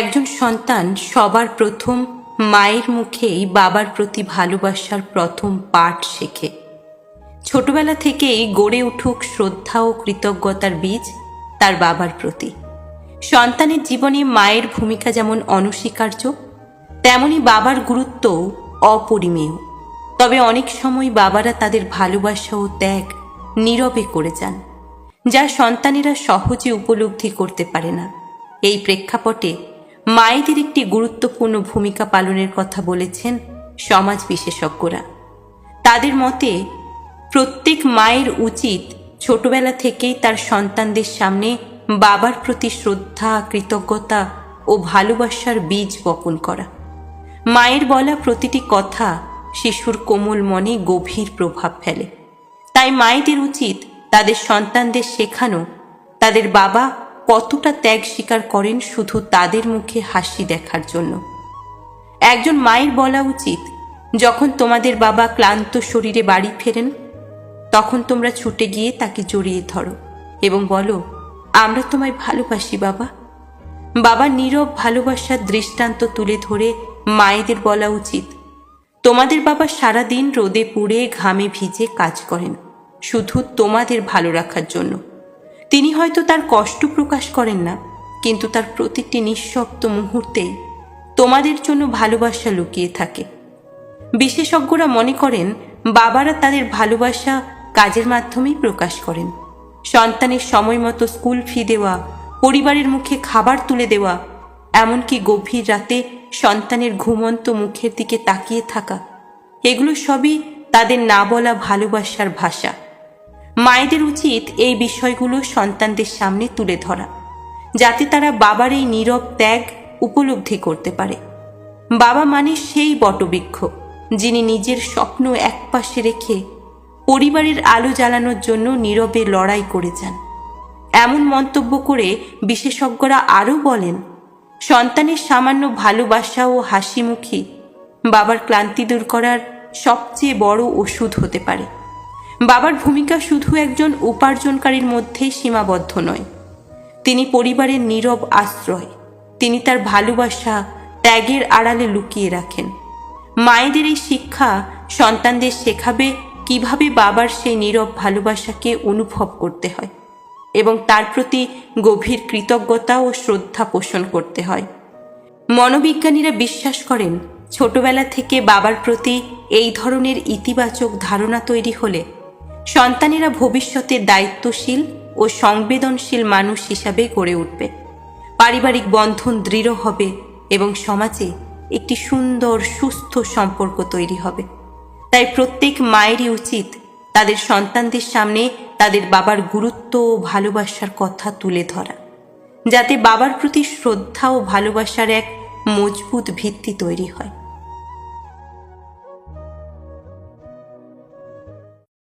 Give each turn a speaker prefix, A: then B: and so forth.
A: একজন সন্তান সবার প্রথম মায়ের মুখেই বাবার প্রতি ভালোবাসার প্রথম পাঠ শেখে। ছোটবেলা থেকেই গড়ে উঠুক শ্রদ্ধা ও কৃতজ্ঞতার বীজ তার বাবার প্রতি। সন্তানের জীবনে মায়ের ভূমিকা যেমন অনস্বীকার্য, তেমনি বাবার গুরুত্বও অপরিমেয়। তবে অনেক সময় বাবারা তাদের ভালোবাসা ও ত্যাগ নীরবে করে যান, যা সন্তানেরা সহজে উপলব্ধি করতে পারে না। এই প্রেক্ষাপটে মায়েদের একটি গুরুত্বপূর্ণ ভূমিকা পালনের কথা বলেছেন সমাজ বিশেষজ্ঞরা। তাদের মতে, প্রত্যেক মায়ের উচিত ছোটবেলা থেকেই তার সন্তানদের সামনে বাবার প্রতি শ্রদ্ধা, কৃতজ্ঞতা ও ভালোবাসার বীজ বপন করা। মায়ের বলা প্রতিটি কথা শিশুর কোমল মনে গভীর প্রভাব ফেলে। তাই মায়েদের উচিত তাদের সন্তানদের শেখানো, তাদের বাবা কতটা ত্যাগ স্বীকার করেন শুধু তাদের মুখে হাসি দেখার জন্য? একজন মায়ের বলা উচিত, যখন তোমাদের বাবা ক্লান্ত শরীরে বাড়ি ফেরেন, তখন তোমরা ছুটে গিয়ে তাকে জড়িয়ে ধরো এবং বলো, আমরা তোমায় ভালোবাসি, বাবা বাবা নীরব ভালোবাসার দৃষ্টান্ত তুলে ধরে মায়েদের বলা উচিত, তোমাদের বাবা সারাদিন রোদে পুড়ে ঘামে ভিজে কাজ করেন, শুধু তোমাদের ভালো রাখার জন্য। তিনি হয়তো তার কষ্ট প্রকাশ করেন না, কিন্তু তার প্রতিটি নিঃশব্দ মুহূর্তেই তোমাদের জন্য ভালোবাসা লুকিয়ে থাকে। বিশেষজ্ঞরা মনে করেন, বাবারা তাদের ভালোবাসা কাজের মাধ্যমেই প্রকাশ করেন। সন্তানের সময় মতো স্কুল ফি দেওয়া, পরিবারের মুখে খাবার তুলে দেওয়া, এমনকি গভীর রাতে সন্তানের ঘুমন্ত মুখের দিকে তাকিয়ে থাকা, এগুলো সবই তাদের না বলা ভালোবাসার ভাষা। মায়েদের উচিত এই বিষয়গুলো সন্তানদের সামনে তুলে ধরা, যাতে তারা বাবার এই নীরব ত্যাগ উপলব্ধি করতে পারে। বাবা মানে সেই বটবৃক্ষ, যিনি নিজের স্বপ্ন একপাশে রেখে পরিবারের আলো জ্বালানোর জন্য নীরবে লড়াই করে যান। এমন মন্তব্য করে বিশেষজ্ঞরা আরও বলেন, সন্তানের সামান্য ভালোবাসা ও হাসিমুখী বাবার ক্লান্তি দূর করার সবচেয়ে বড় ওষুধ হতে পারে। বাবার ভূমিকা শুধু একজন উপার্জনকারীর মধ্যেই সীমাবদ্ধ নয়। তিনি পরিবারের নীরব আশ্রয়, তিনি তার ভালোবাসা ত্যাগের আড়ালে লুকিয়ে রাখেন। মায়েদের এই শিক্ষা সন্তানদের শেখাবে কীভাবে বাবার সেই নীরব ভালোবাসাকে অনুভব করতে হয় এবং তার প্রতি গভীর কৃতজ্ঞতা ও শ্রদ্ধা পোষণ করতে হয়। মনোবিজ্ঞানীরা বিশ্বাস করেন, ছোটবেলা থেকে বাবার প্রতি এই ধরনের ইতিবাচক ধারণা তৈরি হলে সন্তানেরা ভবিষ্যতে দায়িত্বশীল ও সংবেদনশীল মানুষ হিসাবে গড়ে উঠবে। পারিবারিক বন্ধন দৃঢ় হবে এবং সমাজে একটি সুন্দর, সুস্থ সম্পর্ক তৈরি হবে। তাই প্রত্যেক মায়েরই উচিত তাদের সন্তানদের সামনে তাদের বাবার গুরুত্ব ও ভালোবাসার কথা তুলে ধরা, যাতে বাবার প্রতি শ্রদ্ধা ও ভালোবাসার এক মজবুত ভিত্তি তৈরি হয়।